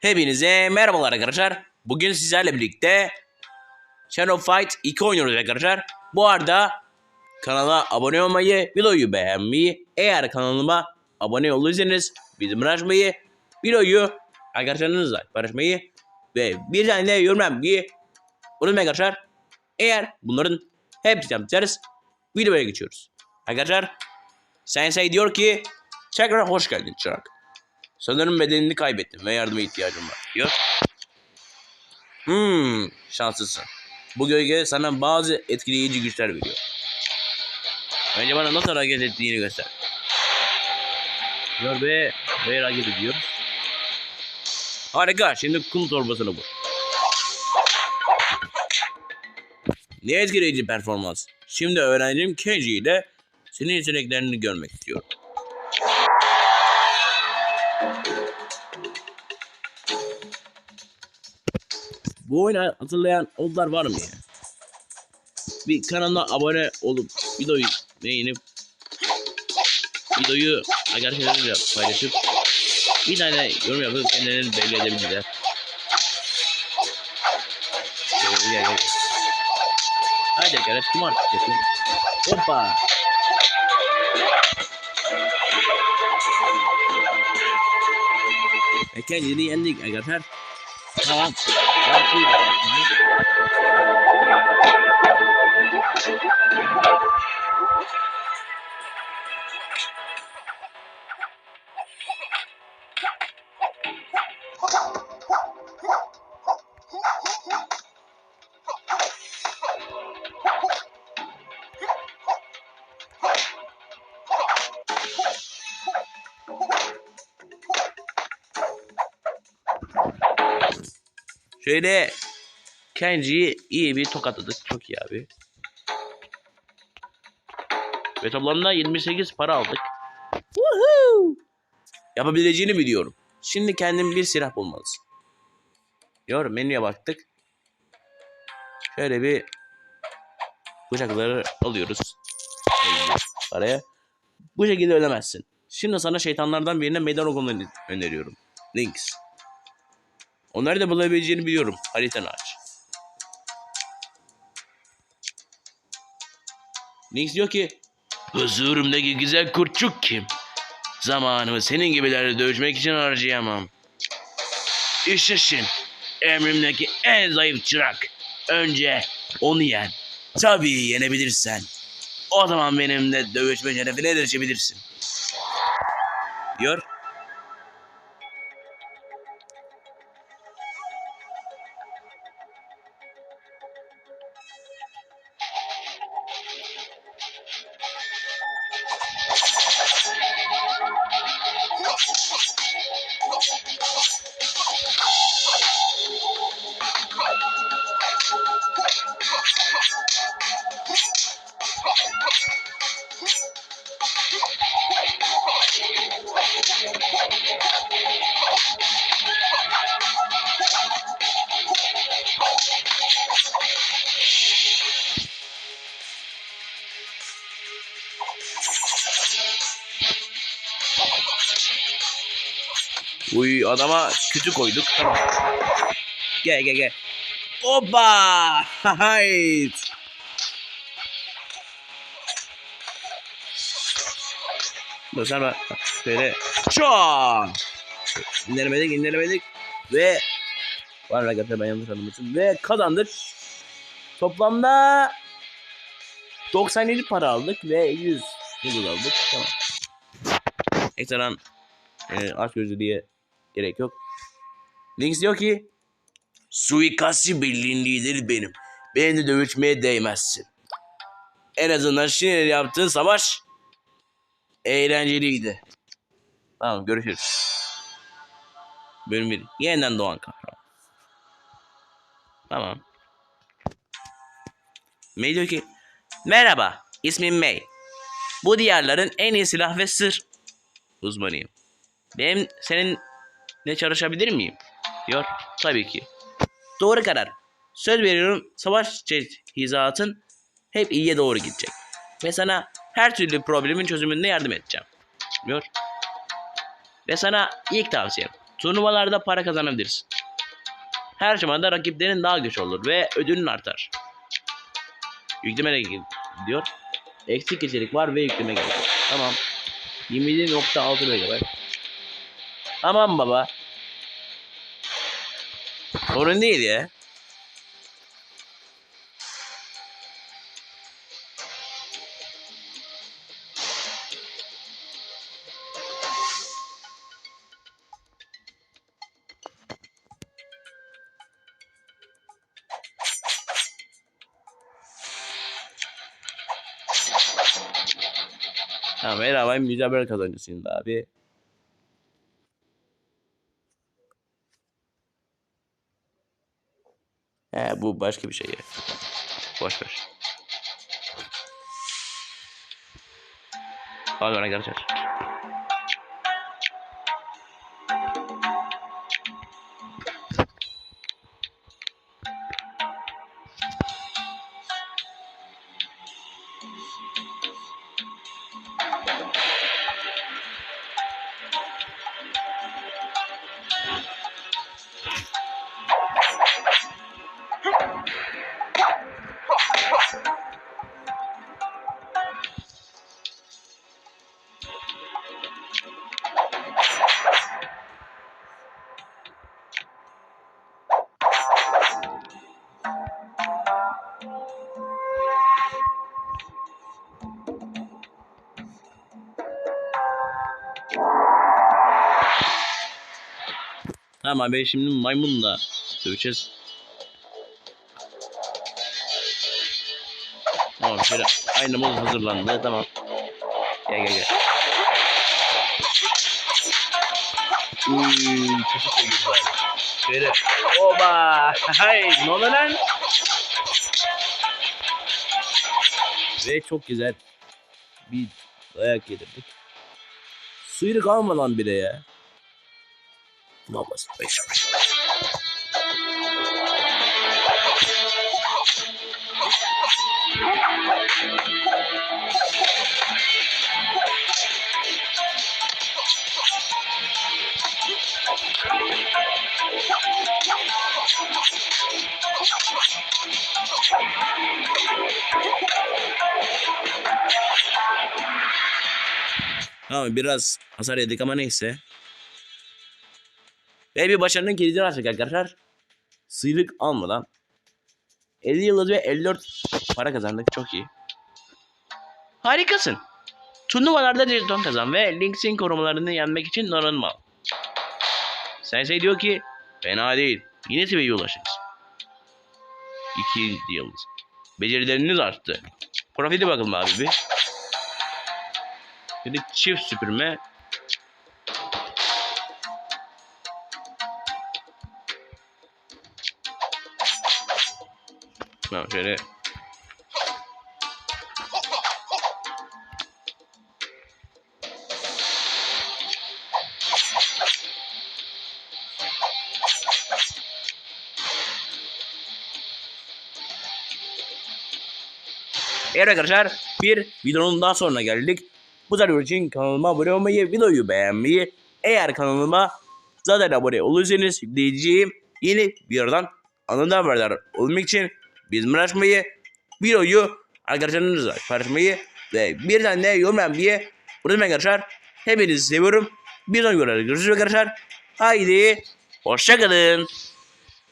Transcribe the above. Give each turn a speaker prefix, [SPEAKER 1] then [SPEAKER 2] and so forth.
[SPEAKER 1] Hepinize merhabalar arkadaşlar. Bugün sizlerle birlikte Shadow Fight 2 oynuyoruz arkadaşlar. Bu arada kanala abone olmayı, videoyu beğenmeyi, eğer kanalıma abone olursanız bildirim açmayı, videoyu arkadaşlarınızla paylaşmayı ve bir tane de yorum yapmayı unutmayın arkadaşlar. Eğer bunların hepsini yapacağız, videoya geçiyoruz. Arkadaşlar, Sensei diyor ki tekrar hoş geldin Çırak. Sanırım bedenini kaybettim ve yardıma ihtiyacım var diyor. Hmm, şanslısın. Bu gölge sana bazı etkileyici güçler veriyor. Önce bana nasıl hareket ettiğini göster. Diyor ve ve hareket ediyor. Harika, şimdi kum torbasını vur. Ne etkileyici performans. Şimdi öğrencim Kenji ile senin yeteneklerini görmek istiyorum. Bu oyunu hatırlayan oldlar var mı ya? Bir kanalına abone olup videoyu beğenip videoyu arkadaşlarıyla paylaşıp bir tane yorum yapıp kendilerini belli edebilirler. Haydi arkadaş kim artık kesin? Hoppa. E kendini yendik arkadaşlar. Tamam. Yapayım. Şöyle Kenji'yi iyi bir tokatladık. Çok iyi abi. Ve toplamda 28 para aldık. Woohoo! Yapabileceğini biliyorum. Şimdi kendin bir silah bulmalısın. Diyor menüye baktık. Şöyle bir bıçakları alıyoruz. Paraya. Bu şekilde ölemezsin. Şimdi sana şeytanlardan birine meydan okumanı öneriyorum. Links. Onları da bulabileceğini biliyorum. Haritanı aç. Links diyor ki Huzurumdaki güzel kurtçuk kim? Zamanımı senin gibilerle dövüşmek için harcayamam. İşte Shin. Emrimdeki en zayıf çırak. Önce onu yen. Tabii yenebilirsen. O zaman benimle dövüşme şerefine erişebilirsin. Uy adama kötü koyduk. Tamam. Gel gel gel. Hoppa! Hayt! Sen bak. Şöyle. Çaa! İndirmedik indirmedik. Ve var arkadaşlar ben yanlış anlamışım. Ve kazandık. Toplamda 97 para aldık ve 100 yıldız aldık. Tamam. Ekstradan e, aç gözü diye gerek yok. Links diyor ki Suikastçı birliğin lideri benim. Beni dövüşmeye değmezsin. En azından şimdi yaptığın savaş eğlenceliydi. Tamam görüşürüz. Bölüm 1. Yeniden doğan kahraman. Tamam. May diyor ki Merhaba ismim May. Bu diyarların en iyi silah ve sır uzmanıyım. Benim seninle çalışabilir miyim? Diyor. Tabii ki. Doğru karar. Söz veriyorum savaş hizatın hep iyiye doğru gidecek. Ve sana her türlü problemin çözümünde yardım edeceğim. Diyor. Ve sana ilk tavsiyem. turnuvalarda para kazanabilirsin. Her zamanda rakiplerin daha güçlü olur ve ödülün artar. Yükleme gidiyor. Eksik içerik var ve yükleme gerekiyor. Tamam. 27.6 MB. Tamam baba. Sorun değil ya. Tamam merhaba ben mücadele abi. He bu başka bir şey. Boş ver. Pardon arkadaşlar. Tamam abi şimdi maymunla döveceğiz. Tamam şöyle aynamız hazırlandı tamam. Gel gel gel. Uy, çok seviyoruz abi. Şöyle. Oba. Hay ne oldu lan? Ve çok güzel bir dayak yedirdik. Sıyrık alma lan bir de ya. Olmaz. Beş beş. Tamam biraz hasar yedik ama neyse. Ve bir başarının kilidini açtık arkadaşlar. Sıyrık almadan. 50 yıldız ve 54 para kazandık. Çok iyi. Harikasın. Turnuvalarda jeton kazan ve Lynx'in korumalarını yenmek için donanma al. Sensei diyor ki fena değil. Yine seviyeye ulaşırız. 2 yıldız. Becerileriniz arttı. Profili bakalım abi bir. Bir de çift süpürme. Tamam şöyle. Evet arkadaşlar bir videonun daha sonuna geldik. Bu tarz için kanalıma abone olmayı, videoyu beğenmeyi, eğer kanalıma zaten abone olursanız yükleyeceğim yeni videodan anında haberdar olmak için bizimle açmayı, videoyu arkadaşlarınızla paylaşmayı ve bir tane yorum yapmayı unutmayın arkadaşlar. Hepinizi seviyorum. Bir sonraki videoda görüşürüz arkadaşlar. Haydi hoşçakalın.